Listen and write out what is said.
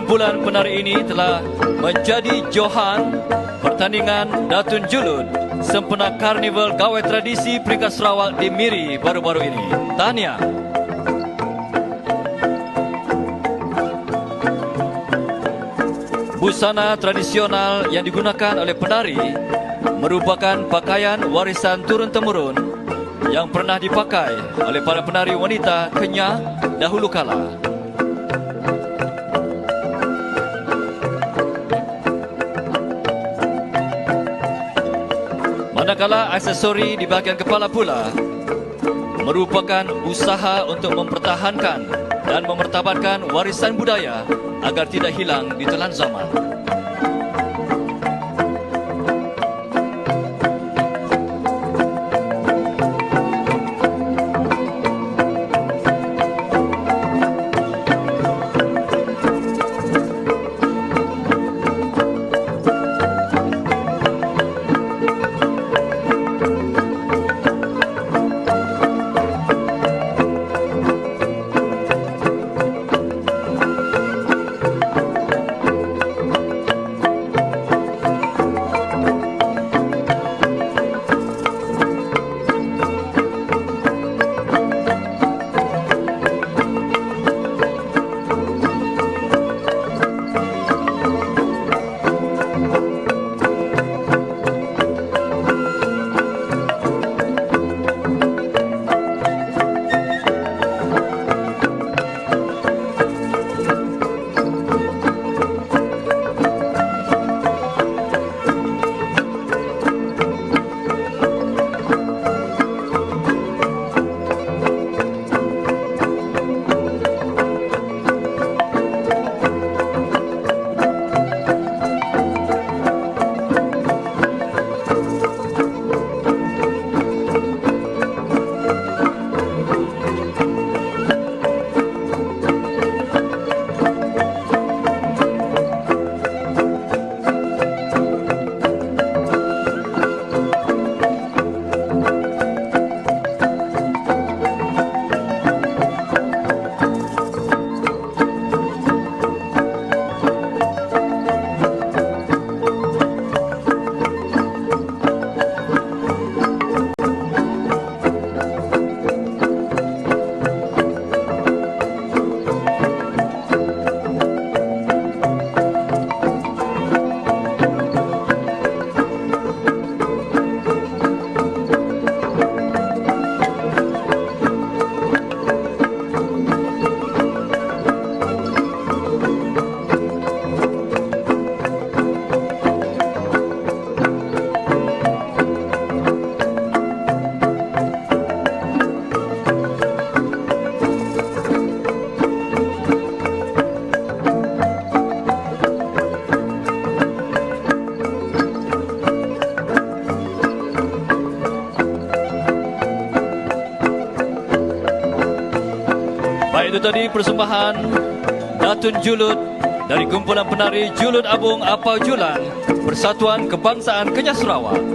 Kumpulan penari ini telah menjadi Johan pertandingan Datun Julud sempena Karnival Gawai Tradisi Peringkat Sarawak di Miri baru-baru ini. Tahniah. Busana tradisional yang digunakan oleh penari merupakan pakaian warisan turun-temurun yang pernah dipakai oleh para penari wanita Kenyah dahulu kala. Manakala aksesori di bahagian kepala pula merupakan usaha untuk mempertahankan dan memertabatkan warisan budaya agar tidak hilang di telan zaman. Tadi persembahan Datun Julud dari kumpulan penari Julud Abung Apau Julan Persatuan Kebangsaan Kenyah Sarawak.